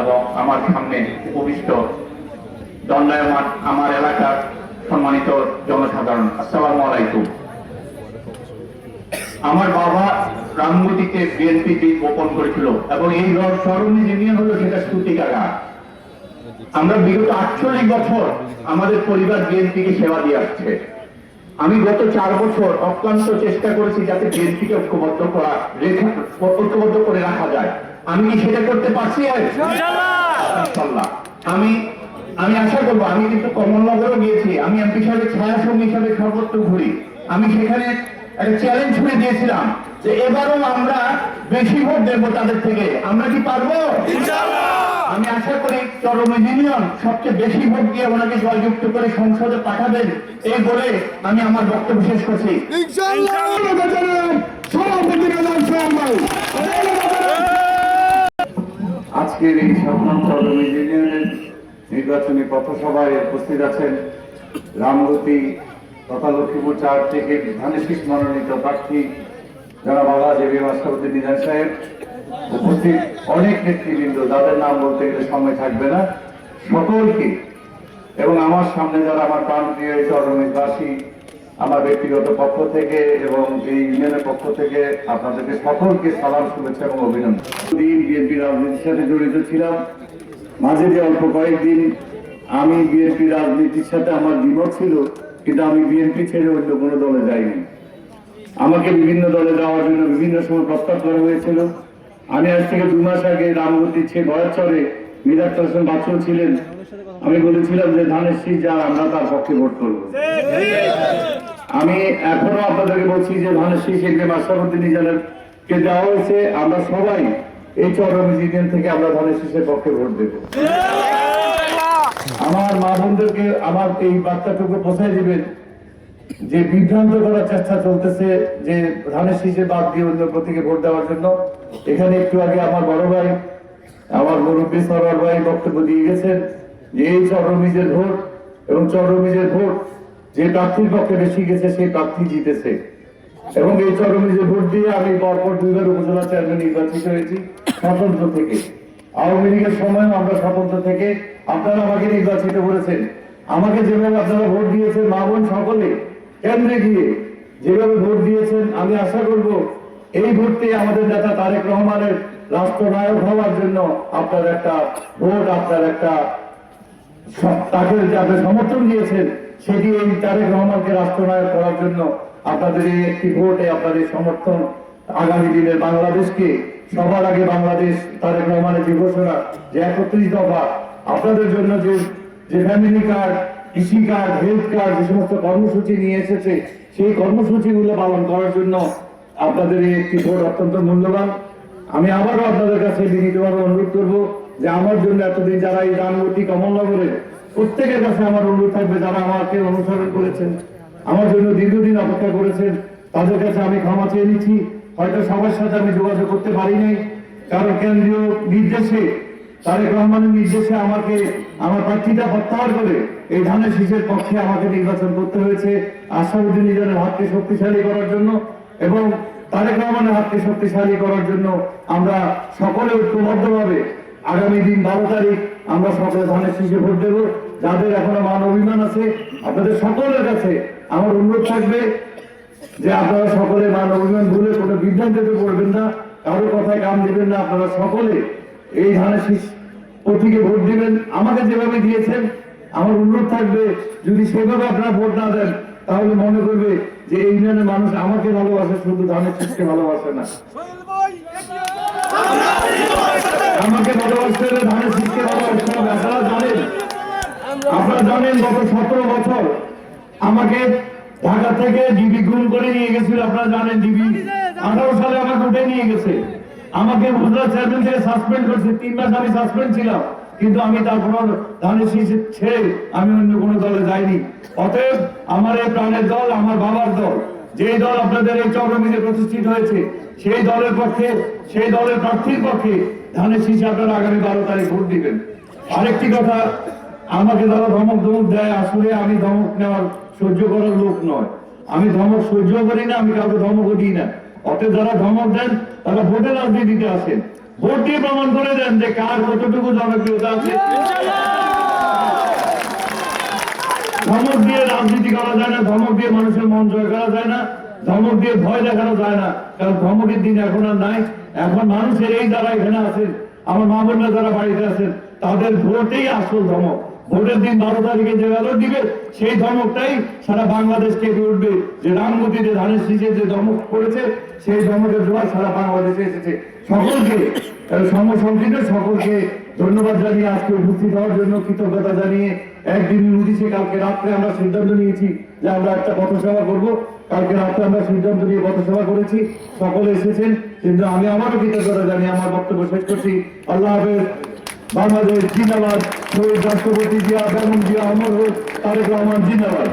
এবং আমার সামনে উপবিষ্ট দণ্ডায়মান আমার এলাকার সম্মানিত জনসাধারণ। আসসালামু আলাইকুম। আমার বাবা রামগতিতে বিএনপি বীজ বপন করেছিল এবং এই স্মরণে ইউনিয়ন হলো সেটা সুতিকাগা আমরা বিগত আটচল্লিশ বছর আমাদের পরিবার বিএনপিকে সেবা দিয়ে আসছে। আমি গত চার বছর অক্লান্ত চেষ্টা করেছি যাতে বিএনপিকে ঐক্যবদ্ধ করা ঐক্যবদ্ধ করে রাখা যায়। আমি কি সেটা করতে পারছি? আমি আমি আশা করব আমি কিন্তু কমলনগরও গিয়েছি। আমি এমপি সাহেবের ছায়া সঙ্গী হিসাবে সর্বত্র ঘুরি। আমি সেখানে একটা চ্যালেঞ্জ ছুড়ে দিয়েছিলাম যে এবারও আমরা বেশি ভোট দেবো তাদের থেকে। আমরা কি পারব? আমি আশা করি চরম ইউনিয়ন সবচেয়ে বেশি ভোট দিয়ে ওনাকে জয়যুক্ত করে সংসদে পাঠাবেন। এই বলে আমি আমার বক্তব্য শেষ করছি। আজকের এই চরম ইউনিয়নের নির্বাচনী পথসভায় উপস্থিত আছেন রামগতি তথা লক্ষ্মীপুর চার থেকে ধানেশিস মনোনীত প্রার্থী যারা বাবা দেবী মাস্টারপতি নিজাম সাহেব। উপস্থিত অনেক নেতৃবৃন্দ, যাদের নাম বলতে গেলে সময় থাকবে না। সকলকে এবং আমার সামনে যারা আমার প্রাণপ্রিয় এই চরমিবাসী আমার ব্যক্তিগত পক্ষ থেকে এবং এই ইউনিয়নের পক্ষ থেকে আপনাদেরকে সকলকে সালাম, শুভেচ্ছা এবং অভিনন্দন। দিন বিএনপি রাজনীতির সাথে জড়িত ছিলাম। মাঝে যে অল্প কয়েকদিন আমি বিএনপি রাজনীতির সাথে আমার দ্বিমত ছিল, কিন্তু আমি বিএনপি ছেড়ে অন্য কোনো দলে যাইনি। আমাকে বিভিন্ন দলে যাওয়ার জন্য বিভিন্ন সময় প্রস্তাব করা হয়েছিল। আমি আজ থেকে দু মাস আগে রামগতির ছে বয়াচরে মিরাজ হোসেন ছিলেন। আমি বলেছিলাম যে, ধানের শীষ যা, আমরা তার পক্ষে ভোট করব। আমি এখনও আপনাদেরকে বলছি যে, ধানের শীষ এগুলো মাস্টারপতি নিজানের কে দেওয়া হয়েছে, আমরা সবাই এই চরম ইউনিয়ন থেকে আমরা ধানের শীষের পক্ষে ভোট দেব। আমার মা বোনদেরকে আমার এই বার্তাটুকু পৌঁছায় দিবেন যে, বিভ্রান্ত করার চেষ্টা চলতেছে যে, ধানের শীষে বাদ দিয়ে অন্য প্রতীকে ভোট দেওয়ার জন্য। এখানে একটু আগে আমার বড় ভাই আমার মুরব্বী সরোয়ার ভাই বক্তব্য দিয়ে গেছেন যে এই চরমিজের ভোট এবং চরমিজের ভোট যে প্রার্থীর পক্ষে বেশি গেছে সেই প্রার্থী জিতেছে। এবং এই চরমিজের ভোট দিয়ে আমি পরপর দুইবার উপজেলা চেয়ারম্যান নির্বাচিত হয়েছি স্বতন্ত্র থেকে। আওয়ামী লীগের সময়ও আমরা স্বতন্ত্র থেকে আপনারা আমাকে নির্বাচিত করেছেন। আমাকে যেভাবে আপনারা ভোট দিয়েছেন, মা বোন সকলে কেন্দ্রে গিয়ে যেভাবে ভোট দিয়েছেন, আমি আশা করব এই ভোটটি আমাদের নেতা তারেক রহমানের রাষ্ট্রনায়ক হওয়ার জন্য আপনার একটা ভোট, আপনার একটা তাকে যে সমর্থন দিয়েছেন, সেটি এই তারেক রহমানকে রাষ্ট্রনায়ক করার জন্য আপনাদের এই একটি ভোটে আপনাদের সমর্থন আগামী দিনে বাংলাদেশকে, সবার আগে বাংলাদেশ তারেক রহমানের যে ঘোষণা যে একত্রিশ দফা, আপনাদের জন্য যে যে ফ্যামিলি কার্ড কৃষি কার্ড হেলথ কার্ড যে সমস্ত কর্মসূচি নিয়ে এসেছে, সেই কর্মসূচিগুলো পালন করার জন্য আপনাদের এই একটি ভোট অত্যন্ত মূল্যবান। আমি আবারও আপনাদের কাছে বিনীতভাবে অনুরোধ করব যে আমার জন্য এতদিন যারা এই রামগতি কমলনগরে প্রত্যেকের কাছে আমার অনুরোধ থাকবে, যারা আমাকে অনুসরণ করেছেন, আমার জন্য দীর্ঘদিন অপেক্ষা করেছেন, তাদের কাছে আমি ক্ষমা চেয়ে নিচ্ছি। হয়তো সবার সাথে আমি যোগাযোগ করতে পারি নাই। কারণ কেন্দ্রীয় নির্দেশে, তারেক রহমানের নির্দেশে আমাকে, আমার প্রার্থীটা প্রত্যাহার করে এই ধানের শীষের পক্ষে আমাকে নির্বাচন করতে হয়েছে। আশাউদ্দিন নিজের হাতকে শক্তিশালী করার জন্য এবং তারেক রহমানের হাতকে শক্তিশালী করার জন্য আমরা সকলে ঐক্যবদ্ধভাবে আগামী দিন বারো তারিখ আমরা সকলে ধানের শীষে ভোট দেব। যাদের এখনও মান অভিমান আছে, আপনাদের সকলের কাছে আমার অনুরোধ থাকবে যে আপনারা সকলে মান অভিমান ভুলে কোনো বিভ্রান্তিতে পড়বেন না, কারও কথায় কাম দিবেন না, আপনারা সকলে এই ধানের শীষ প্রতীকে ভোট দিবেন। আমাকে যেভাবে দিয়েছেন, আমার অনুরোধ থাকবে, যদি সেভাবে আপনারা ভোট না দেন, তাহলে মনে করবে যে ইউনিয়নের মানুষ আমাকে ভালোবাসে, শুধু ধানের শীষকে ভালোবাসে না। আমাকে ভালোবাসতে হলে ধানের শীষকে ভালোবাসতে হবে। আপনারা জানেন আপনারা জানেন গত সতেরো বছর আমাকে ঢাকা থেকে ডিবি গুম করে নিয়ে গেছিল, আপনারা জানেন ডিবি। আঠারো সালে আমাকে উঠে নিয়ে গেছে। আমাকে উপজেলা চেয়ারম্যান থেকে সাসপেন্ড করছে। তিন মাস আমি সাসপেন্ড ছিলাম। কিন্তু আমি তারপর ধানের শীষ ছেড়ে আমি অন্য কোনো দলে যাইনি। অতএব আমার এই প্রাণের দল আমার বাবার দল। যে দল আপনাদের এই চক্রমিতে প্রতিষ্ঠিত হয়েছে, সেই দলের পক্ষে, সেই দলের প্রার্থীর পক্ষে ধানের শীষে আপনারা আগামী বারো তারিখ ভোট দিবেন। আরেকটি কথা, আমাকে যারা ধমক ধমক দেয়, আসলে আমি ধমক নেওয়ার সহ্য করার লোক নয়। আমি ধমক সহ্য করি না, আমি কাউকে ধমকও দিই না। অতএব যারা ধমক দেন, তারা ভোটে রাজনীতিতে আসেন। ভোট দিয়ে প্রমাণ করে দেন যে কার কতটুকু জনপ্রিয়তা আছে। ধমক দিয়ে রাজনীতি করা যায় না, ধমক দিয়ে মানুষের মন জয় করা যায় না, ধমক দিয়ে ভয় দেখানো যায় না, কারণ ধমকের দিন এখন আর নাই। এখন মানুষের এই দ্বারা এখানে আছেন, আমার মা বোনরা যারা বাড়িতে আছেন, তাদের ভোটেই আসল ধমক। ভোটের দিন বারো তারিখে যে ব্যালট দিবে, সেই ধমকটাই সারা বাংলাদেশ কেঁপে উঠবে। যে রামগতিতে ধানের শীষে যে ধমক করেছে সেই ধমকের জোয়ার সারা বাংলাদেশে এসেছে। সকলকে সমসংকীর্ণ সকলকে ধন্যবাদ জানিয়ে আজকে উপস্থিত হওয়ার জন্য কৃতজ্ঞতা জানিয়ে একদিন নোটিশে কালকে রাত্রে আমরা সিদ্ধান্ত নিয়েছি যে আমরা একটা পথসভা করব। কালকে রাত্রে আমরা সিদ্ধান্ত নিয়ে পথসভা করেছি। সকলে এসেছেন। কিন্তু আমি আমারও কৃতজ্ঞতা জানিয়ে আমার বক্তব্য শেষ করছি। আল্লাহ হাফেজ। বাংলাদেশ জিন্দাবাদ। শহীদ রাষ্ট্রপতি জিয়া বেগম জিয়া অমর হোক তারেক রহমান জিন্দাবাদ।